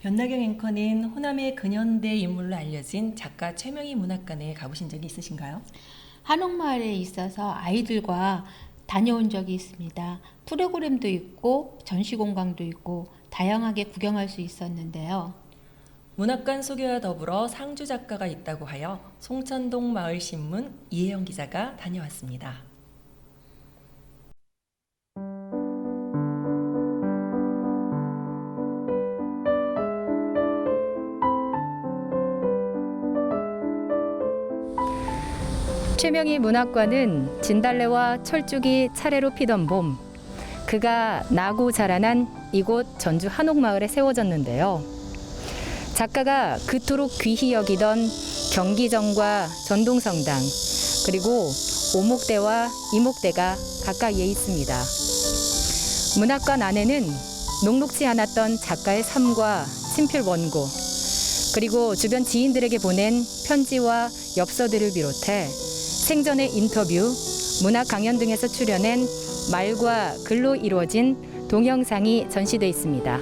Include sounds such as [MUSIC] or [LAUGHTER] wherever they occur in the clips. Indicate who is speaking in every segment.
Speaker 1: 변나경 앵커는 호남의 근현대 인물로 알려진 작가 최명희 문학관에 가보신 적이 있으신가요?
Speaker 2: 한옥마을에 있어서 아이들과 다녀온 적이 있습니다. 프로그램도 있고 전시 공방도 있고 다양하게 구경할 수 있었는데요.
Speaker 1: 문학관 소개와 더불어 상주 작가가 있다고 하여 송천동 마을신문 이혜영 기자가 다녀왔습니다.
Speaker 3: 최명희 문학관은 진달래와 철쭉이 차례로 피던 봄, 그가 나고 자라난 이곳 전주 한옥마을에 세워졌는데요. 작가가 그토록 귀히 여기던 경기정과 전동성당, 그리고 오목대와 이목대가 가까이에 있습니다. 문학관 안에는 녹록지 않았던 작가의 삶과 친필 원고, 그리고 주변 지인들에게 보낸 편지와 엽서들을 비롯해 생전의 인터뷰, 문학 강연 등에서 출연한 말과 글로 이루어진 동영상이 전시돼 있습니다.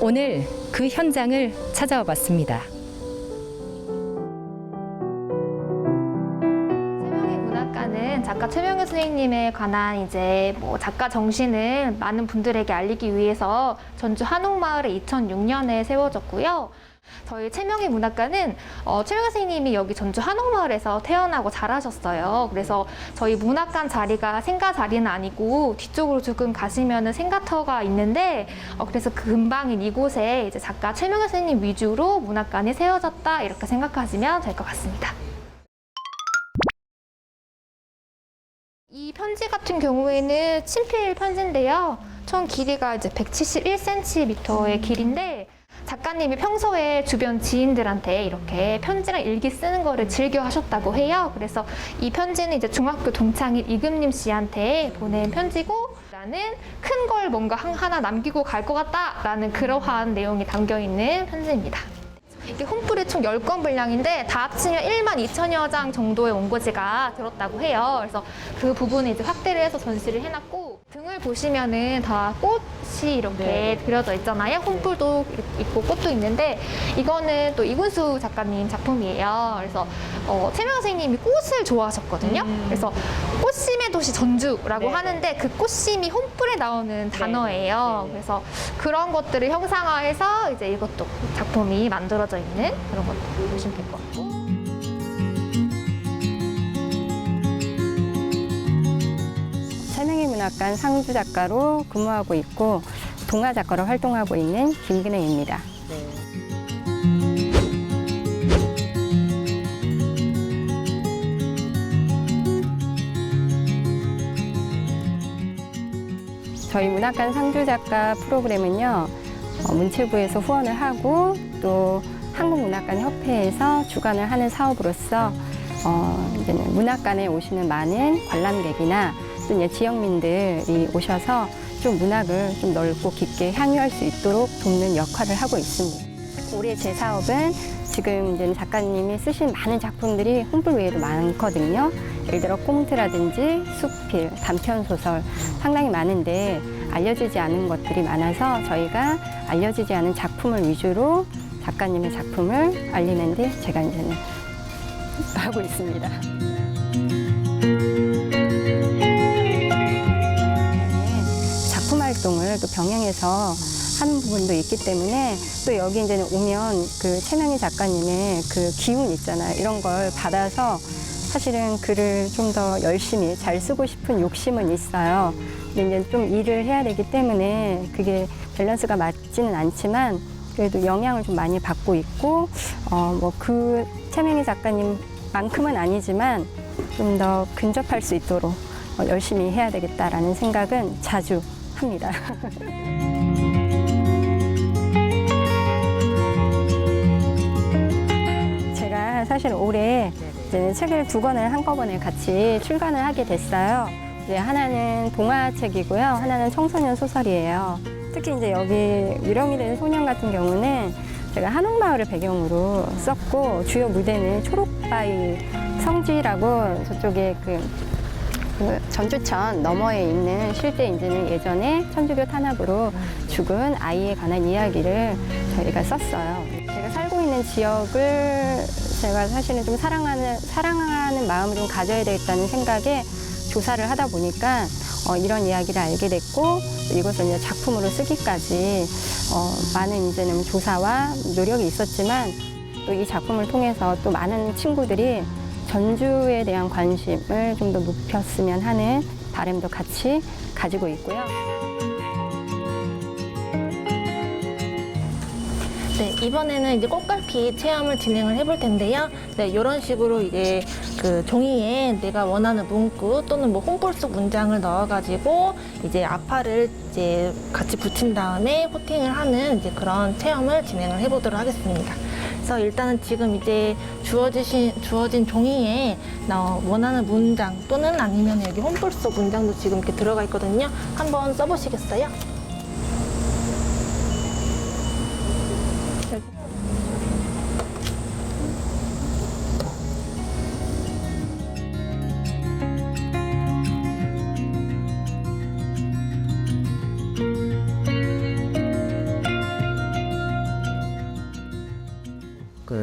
Speaker 3: 오늘 그 현장을 찾아와 봤습니다.
Speaker 4: 작가 최명희 선생님에 관한 이제 뭐 작가 정신을 많은 분들에게 알리기 위해서 전주 한옥마을에 2006년에 세워졌고요. 저희 최명희 문학관은 어, 최명희 선생님이 여기 전주 한옥마을에서 태어나고 자라셨어요. 그래서 저희 문학관 자리가 생가 자리는 아니고 뒤쪽으로 조금 가시면은 생가터가 있는데 어, 그래서 그 근방인 이곳에 이제 작가 최명희 선생님 위주로 문학관이 세워졌다 이렇게 생각하시면 될 것 같습니다. 이 편지 같은 경우에는 친필 편지인데요. 총 길이가 이제 171cm의 길인데 작가님이 평소에 주변 지인들한테 이렇게 편지랑 일기 쓰는 거를 즐겨 하셨다고 해요. 그래서 이 편지는 이제 중학교 동창인 이금님 씨한테 보낸 편지고 나는 큰 걸 뭔가 한- 하나 남기고 갈 것 같다라는 그러한 내용이 담겨 있는 편지입니다. 이게 홈플이 총 10권 분량인데 다 합치면 1만 2천여 장 정도의 원고지가 들었다고 해요. 그래서 그 부분을 이제 확대를 해서 전시를 해놨고 등을 보시면은 다 꽃이 이렇게 그려져 있잖아요. 홈플도 있고 꽃도 있는데 이거는 또 이군수 작가님 작품이에요. 그래서 어, 최명 선생님이 꽃을 좋아하셨거든요. 그래서 꽃심의 도시 전주라고
Speaker 1: 네,
Speaker 4: 하는데 그 꽃심이 홈플에 나오는 단어예요.
Speaker 1: 네.
Speaker 4: 그래서 그런 것들을 형상화해서 이제 이것도 작품이 만들어져 있는 그런 것들 보시면 될 것 같고.
Speaker 5: 최명희 문학관 상주 작가로 근무하고 있고 동화 작가로 활동하고 있는 김근혜입니다. 저희 문학관 상주 작가 프로그램은요, 어, 문체부에서 후원을 하고 또 한국문학관 협회에서 주관을 하는 사업으로서 어, 이제는 문학관에 오시는 많은 관람객이나 또 지역민들이 오셔서 좀 문학을 좀 넓고 깊게 향유할 수 있도록 돕는 역할을 하고 있습니다. 올해 제 사업은 지금 이제 작가님이 쓰신 많은 작품들이 홈플 외에도 많거든요. 예를 들어 꽁트라든지 수필, 단편 소설 상당히 많은데 알려지지 않은 것들이 많아서 저희가 알려지지 않은 작품을 위주로 작가님의 작품을 알리는 데 제가 이제는 [LAUGHS] 하고 있습니다. 작품 활동을 또 병행해서 하는 부분도 있기 때문에 또 여기 이제는 오면 그 최명희 작가님의 그 기운 있잖아요. 이런 걸 받아서 사실은 글을 좀 더 열심히 잘 쓰고 싶은 욕심은 있어요. 근데 이제 좀 일을 해야 되기 때문에 그게 밸런스가 맞지는 않지만 그래도 영향을 좀 많이 받고 있고 어 뭐그 최명희 작가님만큼은 아니지만 좀 더 근접할 수 있도록 어, 열심히 해야 되겠다라는 생각은 자주 합니다. [LAUGHS] 제가 사실 올해 이제 책을 두 권을 한꺼번에 같이 출간을 하게 됐어요. 이제 하나는 동화책이고요. 하나는 청소년 소설이에요. 특히 이제 여기 위령이 된 소년 같은 경우는 제가 한옥마을을 배경으로 썼고 주요 무대는 초록바위 성지라고 저쪽에 그, 그 전주천 너머에 있는 실제 이제는 예전에 천주교 탄압으로 죽 죽은 아이에 관한 이야기를 저희가 썼어요. 제가 살고 있는 지역을 제가 사실은 좀 사랑하는 사랑하는 마음을 좀 가져야 되겠다는 생각에 조사를 하다 보니까 어, 이런 이야기를 알게 됐고 이것을 이제 작품으로 쓰기까지 어, 많은 이제는 조사와 노력이 있었지만 또 이 작품을 통해서 또 많은 친구들이 전주에 대한 관심을 좀 더 높였으면 하는 바람도 같이 가지고 있고요.
Speaker 6: 네, 이번에는 이제 꽃갈피 체험을 진행을 해볼 텐데요. 네, 이런 식으로 이제 그 종이에 내가 원하는 문구 또는 뭐 홈볼 속 문장을 넣어가지고 이제 앞화를 이제 같이 붙인 다음에 코팅을 하는 이제 그런 체험을 진행을 해보도록 하겠습니다. 그래서 일단은 지금 이제 주어지신 주어진 종이에 나 원하는 문장 또는 아니면 여기 홈볼 속 문장도 지금 이렇게 들어가 있거든요. 한번 써보시겠어요?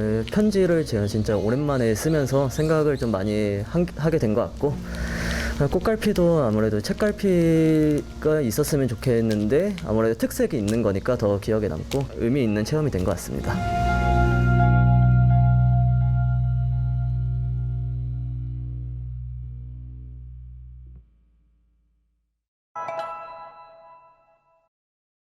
Speaker 7: 그 편지를 제가 진짜 오랜만에 쓰면서 생각을 좀 많이 한- 하게 된 것 같고 아, 꽃갈피도 아무래도 책갈피가 있었으면 좋겠는데 아무래도 특색이 있는 거니까 더 기억에 남고 의미 있는 체험이 된 것 같습니다.